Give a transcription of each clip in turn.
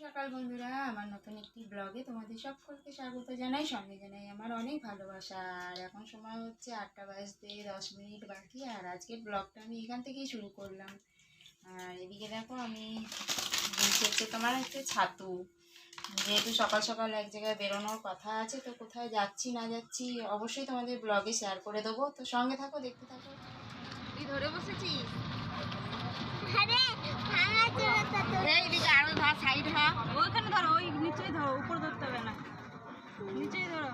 সকাল বন্ধুরা। আমার নতুন একটি ব্লগে তোমাদের সকলকে স্বাগত জানাই, সঙ্গে জানাই আমার অনেক ভালোবাসা। আর এখন সময় হচ্ছে আটটা বাজতে দশ মিনিট বাকি, আর আজকের ব্লগটা আমি এখান থেকেই শুরু করলাম। আর এদিকে দেখো আমি হচ্ছে তোমার হচ্ছে ছাতু। যেহেতু সকাল সকাল এক জায়গায় বেরোনোর কথা আছে, তো কোথায় যাচ্ছি, না যাচ্ছি অবশ্যই তোমাদের ব্লগে শেয়ার করে দেবো। তো সঙ্গে থাকো, দেখতে থাকো। তুই ধরে বসেছিস? এই দিকে আরও ধর সাইড হ। ওইখানে ধরো ওই নিচেই ধরো উপর ধরতে হবে না। নিচেই ধরো।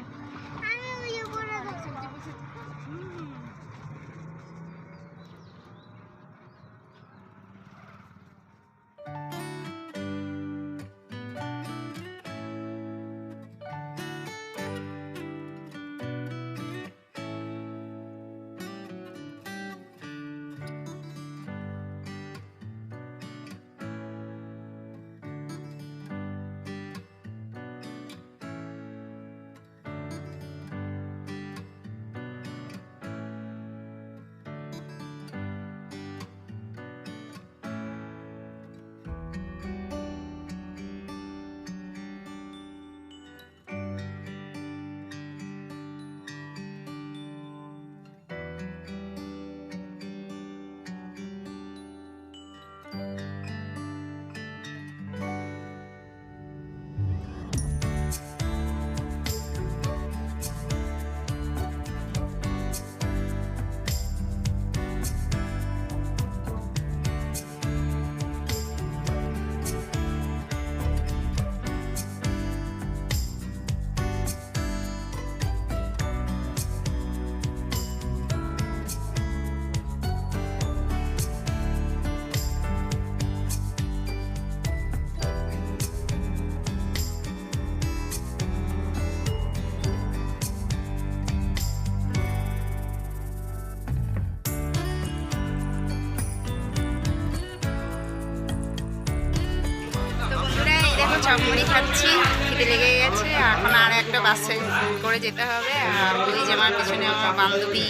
দেখো খাচ্ছি খিদে লেগে গেছে, এখন আর একটা বাসে করে যেতে হবে, আর ওই যে আমার পিছনে আমার বান্ধবী,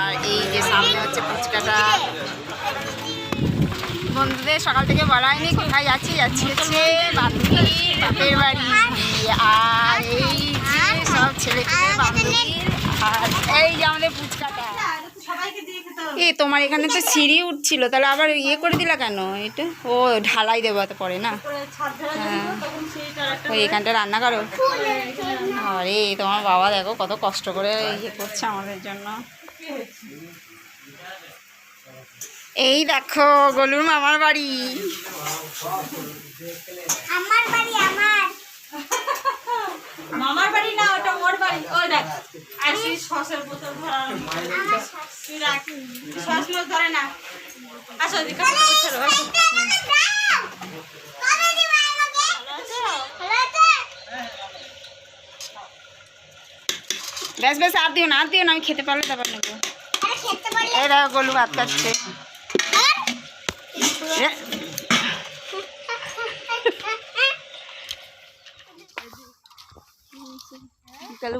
আর এই যে সামনে হচ্ছে ফুচকাটা। বন্ধুদের সকাল থেকে বলা হয়নি কোথায় যাচ্ছি যাচ্ছি হচ্ছে বান্ধবী, বাপের বাড়ি। আর এই যে সব ছেলে বান্ধবী, আর এই যে আমাদের ফুচকাটা। সবাইকে খেতে এ তোমার এখানে তো সিঁড়ি উঠছিল তাহলে আবার ইয়ে করে দিলা কেন? এটা? ও ঢালাই দেবো তো পরে না? হ্যাঁ। ওই এখানটা রান্না করো। আরে তোমার বাবা দেখো কত কষ্ট করে ইয়ে করছে আমাদের জন্য। এই দেখো গলুর মামার বাড়ি। আমার বাড়ি আমার। মামার বাড়ি না ওটা ওর বাড়ি। ওই দেখ আর সেই সসের বোতল ধরা তুই রাখ। সস মস ধরে না। আসো এদিকে আসো, ছেড়ো, আসো। ভালো আছো? ব্যাস ব্যাস আর দিও না আর দিও না আমি খেতে পারলে তারপর নেব। এই দেখো গলু ভাত খাচ্ছে।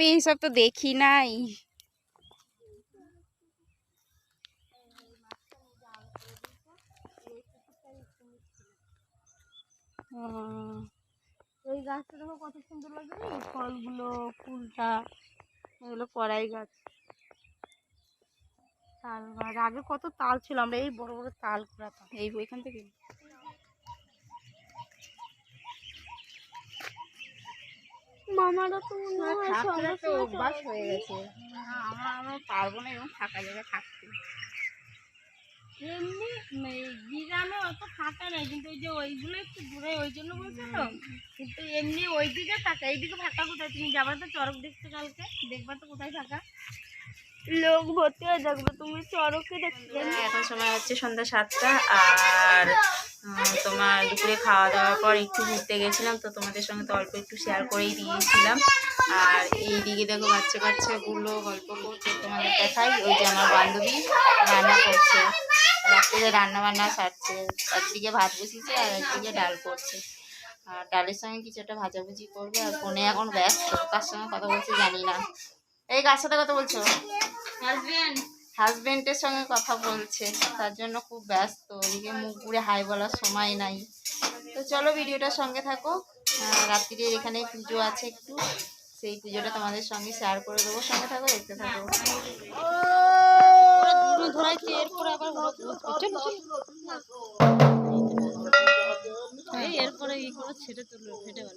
আমি এইসব তো দেখি নাই। এই গাছটা দেখো কত সুন্দর লাগে না? এই ফলগুলো ফুলটা এগুলো কড়াই গাছ। তাল গাছ আগে কত তাল ছিল আমরা এই বড় বড় তাল কুড়াতাম। এই বইখান থেকে? মামারা তো অভ্যাস হয়ে গেছে। আমরা আমরা পারব না এরকম ফাঁকা জায়গায় থাকতে। এমনি গ্রামে অত ফাঁকা নেই কিন্তু ওই যে ওইগুলো একটু দূরে ওই জন্য বলছে তো। কিন্তু এমনি ওইদিকে থাকা ফাঁকা এইদিকে ফাঁকা কোথায়? তুমি যাবা তো চরক দেখতে কালকে দেখবা তো কোথায় ফাঁকা। লোক ভর্তি হয়ে দেখবে তুমি চড়কে দেখতে এখন সময় হচ্ছে সন্ধ্যা সাতটা, আর তোমার দুপুরে খাওয়া দাওয়ার পর একটু ঘুরতে গেছিলাম, তো তোমাদের সঙ্গে তো অল্প একটু শেয়ার করেই দিয়েছিলাম। আর এই দিকে দেখো বাচ্চা কাচ্চাগুলো গল্প করছে, তোমাদের দেখাই, ওই যে আমার বান্ধবী রান্না করছে। রাত্রে রান্না বান্না সারছে, একদিকে ভাত বসিয়েছে আর একদিকে ডাল করছে। আর ডালের সঙ্গে কিছু একটা ভাজাভুজি করবে, আর ফোনে এখন ব্যস্ত, কার সঙ্গে কথা বলছে জানি না। এই কার সাথে কথা বলছো? হাজবেন্ড হাজবেন্ডের সঙ্গে কথা বলছে তার জন্য খুব ব্যস্ত ওদিকে মুখ ঘুরে হাই বলার সময় নাই। তো চলো ভিডিওটার সঙ্গে থাকো আহ, রাত্রিরে এখানে পুজো আছে একটু সেই পুজোটা তোমাদের সঙ্গে শেয়ার করে দেবো সঙ্গে থাকো দেখতে থাকো। ধরাইছে এরপরে আবার এরপরে ই করে ছেড়ে তুললো ফেটে গেল।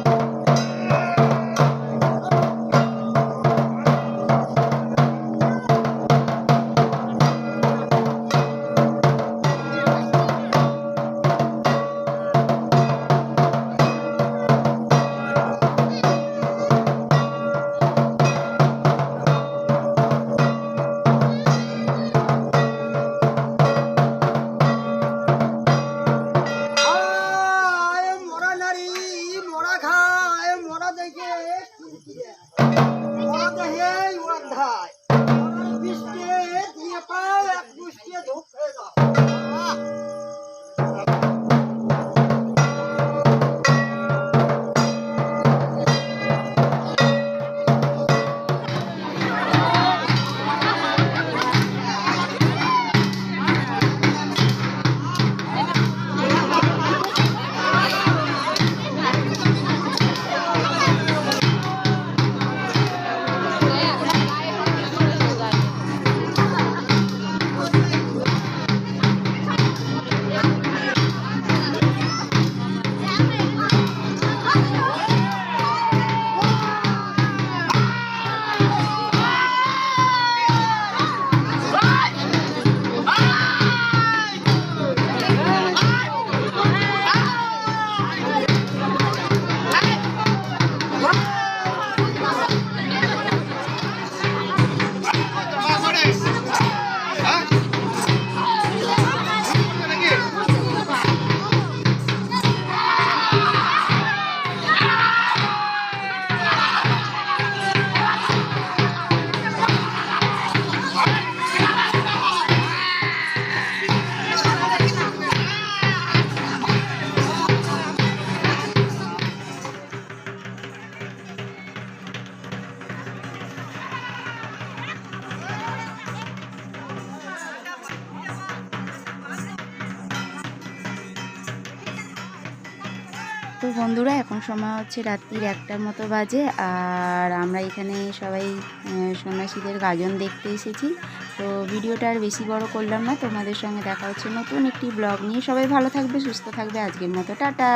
তো বন্ধুরা, এখন সময় হচ্ছে রাত্রির একটার মতো বাজে। আর আমরা এখানে সবাই সন্ন্যাসীদের গাজন দেখতে এসেছি। তো ভিডিওটা আর বেশি বড় করলাম না। তোমাদের সঙ্গে দেখা হচ্ছে নতুন একটি ব্লগ নিয়ে। সবাই ভালো থাকবে, সুস্থ থাকবে। আজকের মতো টাটা।